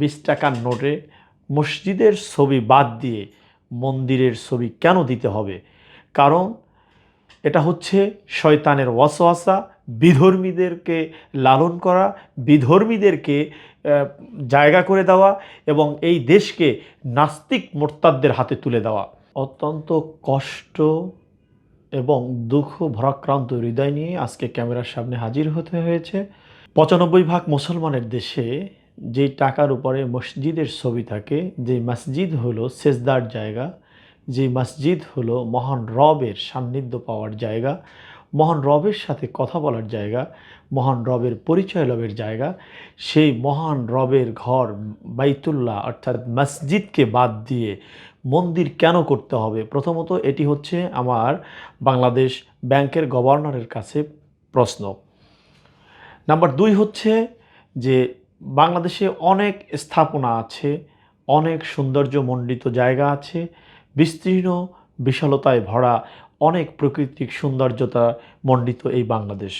বিশ টাকার নোটে মসজিদের ছবি বাদ দিয়ে মন্দিরের ছবি কেন দিতে হবে? কারণ এটা হচ্ছে শয়তানের ওয়াসওয়াসা, বিধর্মীদেরকে লালন করা, বিধর্মীদেরকে জায়গা করে দেওয়া এবং এই দেশকে নাস্তিক মোরতাদদের হাতে তুলে দেওয়া। অত্যন্ত কষ্ট এবং দুঃখ ভরাক্রান্ত হৃদয় নিয়ে আজকে ক্যামেরার সামনে হাজির হতে হয়েছে। পঁচানব্বই ভাগ মুসলমানের দেশে যে টাকার উপরে মসজিদের ছবি থাকে, যে মসজিদ হলো সেজদার জায়গা, যে মসজিদ হলো মহান রবের সান্নিধ্য পাওয়ার জায়গা, মহান রবের সাথে কথা বলার জায়গা, মহান রবের পরিচয় লাভের জায়গা, সেই মহান রবের ঘর বাইতুল্লাহ অর্থাৎ মসজিদকে বাদ দিয়ে মন্দির কেন করতে হবে? প্রথমত এটি হচ্ছে আমার বাংলাদেশ ব্যাংকের গভর্নরের কাছে প্রশ্ন। নাম্বার দুই হচ্ছে যে বাংলাদেশে অনেক স্থাপনা আছে, অনেক সৌন্দর্যমণ্ডিত জায়গা আছে, বিস্তীর্ণ বিশালতায় ভরা অনেক প্রাকৃতিক সৌন্দর্যতা মণ্ডিত এই বাংলাদেশ।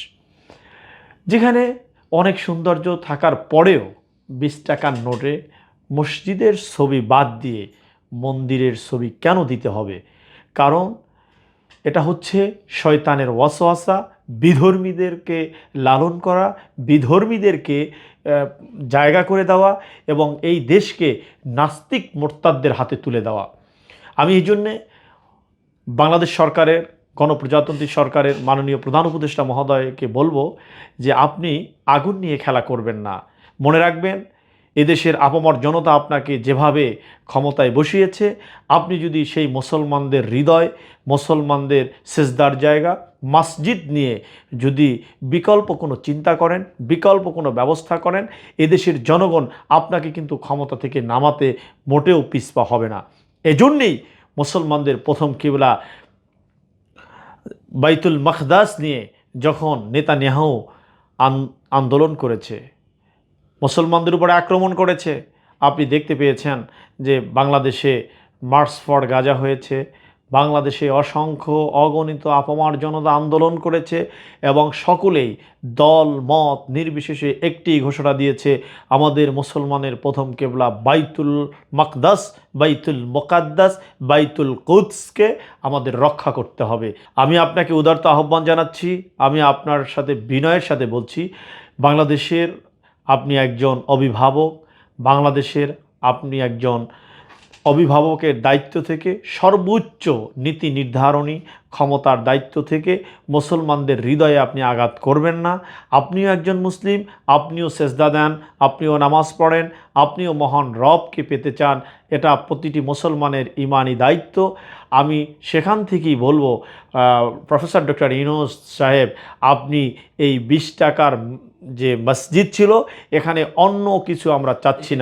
যেখানে অনেক সৌন্দর্য থাকার পরেও বিশ টাকার নোটে মসজিদের ছবি বাদ দিয়ে মন্দিরের ছবি কেন দিতে হবে? কারণ এটা হচ্ছে শয়তানের ওয়াসওয়াসা। বিধর্মীদেরকে লালন করা, বিধর্মীদেরকে জায়গা করে দেওয়া এবং এই দেশকে নাস্তিক মোরতাদদের হাতে তুলে দেওয়া। আমি এই জন্যে বাংলাদেশ সরকারের, গণপ্রজাতন্ত্রী সরকারের মাননীয় প্রধান উপদেষ্টা মহোদয়কে বলব যে আপনি আগুন নিয়ে খেলা করবেন না। মনে রাখবেন এদেশের আপমর জনতা আপনাকে যেভাবে ক্ষমতায় বসিয়েছে, আপনি যদি সেই মুসলমানদের হৃদয়, মুসলমানদের সেজদার জায়গা, মসজিদ নিয়ে যদি বিকল্প কোনো চিন্তা করেন, বিকল্প কোনো ব্যবস্থা করেন, এদেশের জনগণ আপনাকে কিন্তু ক্ষমতা থেকে নামাতে মোটেও পিছপা হবে না। এজন্যেই মুসলমানদের প্রথম কিবলা বাইতুল মখদাস নিয়ে যখন নেতানিয়াহু আন- আন্দোলন করেছে মুসলমানদের উপরে আক্রমণ করেছে। আপনি দেখতে পেয়েছেন যে বাংলাদেশে মার্চ ফর গাজা হয়েছে, বাংলাদেশে অসংখ্য অগণিত আপামার জনতা আন্দোলন করেছে এবং সকলেই দল, মত নির্বিশেষে একটি ঘোষণা দিয়েছে, আমাদের মুসলমানের প্রথম কেবলা বাইতুল মকদাস, বাইতুল মোকাদ্দাস, বাইতুল কুদসকে আমাদের রক্ষা করতে হবে। আমি আপনাকে উদারত আহ্বান জানাচ্ছি, আমি আপনার সাথে বিনয়ের সাথে বলছি, বাংলাদেশের আপনি একজন অভিভাবক বাংলাদেশের আপনি একজন অভিভাবকের দায়িত্ব থেকে সর্বোচ্চ নীতি নির্ধারণী ক্ষমতার দায়িত্ব থেকে মুসলমানদের হৃদয়ে আপনি আঘাত করবেন না। আপনিও একজন মুসলিম, আপনিও সেজদা দেন, আপনিও নামাজ পড়েন, আপনিও মহান রবকে পেতে চান, এটা প্রতিটি মুসলমানের ইমানি দায়িত্ব। আমি সেখান থেকেই বলব প্রফেসর ডক্টর ইনোস সাহেব, আপনি এই বিশ টাকার যে মসজিদ ছিল, এখানে অন্য কিছু আমরা চাচ্ছি না।